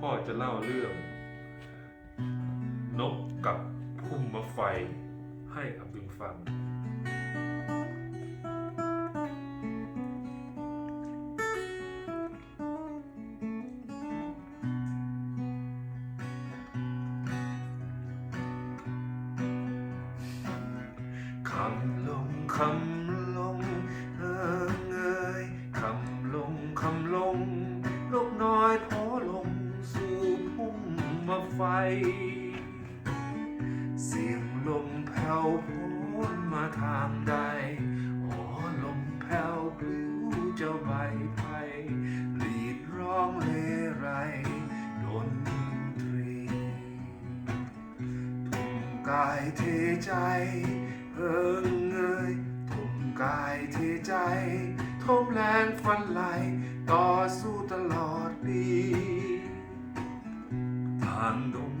พ่อจะเล่าเรื่อง นกกับพุ่มมะไฟให้อับดุลฟัง คำลงคำ ไฟ เสียงลมแผ่วโพ้นมาทางใดหอลมแผ่วพลิ้วเจ้าใบไผ่ลีดร้องเลไรดนตรีทุ่มกายเทใจเอิงเอยทุ่มกายเทใจทมแรงฟันไหลต่อสู้ ทา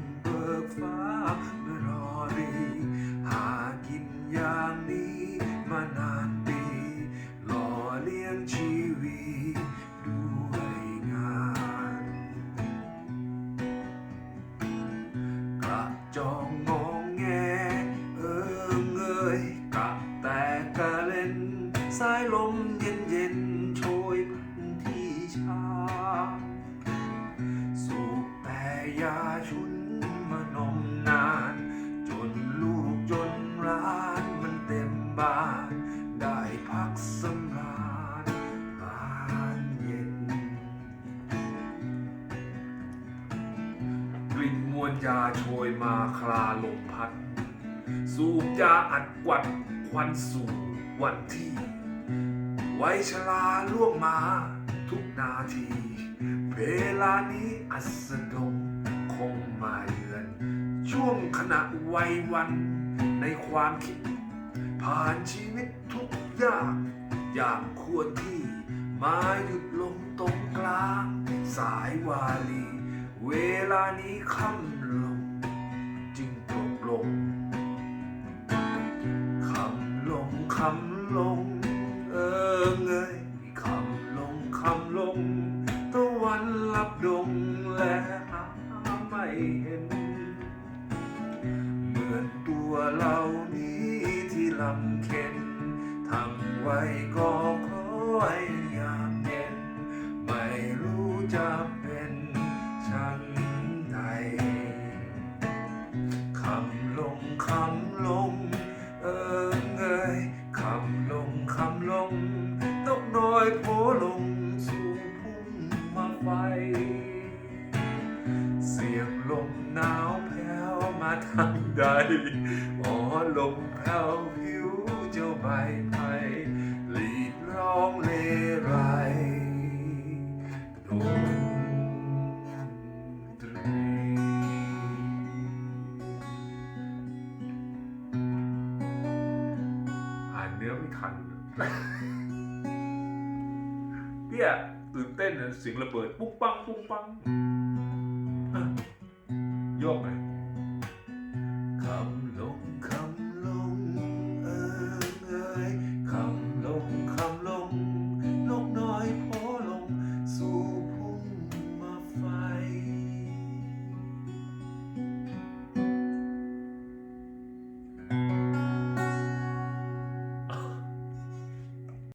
กลิ่นมวลยาโชยมาคลาลมพัด สูบยาอัดกวัดควันสู่วันที่ ไว้ชราล่วงมาทุกนาที เวลานี้อัสดงคงมาเยือน ช่วงขณะวัยวันในความคิด ผ่านชีวิตทุกยางอย่างควรที่ มาหยุดลงตรงกลางสายวาลี เวลานี้ค่ำลงจึงจบลงคำลงคำลง เอิงเอ้ยคำลงคำลงตะวันลับดงและหาไม่เห็น เหมือนตัวเรานี้ที่ลำเค็นทำไว้ก็คอยยามเย็น ไม่รู้จะำลงคำลง เอิงเอยคำลงคำลงนกน้อยโผลงสู่พุ่มมาไฟ เสียงลมหนาวแผ่วมาทางใด อ๋อลมแผ่วผิวเจ้าใบไผ่ลีดร้องเลไร ไม่ทันเนี่ยตื่นเต้นนะเสียงระเบิดปุ๊บปังปุ๊บปังอะโยกไหม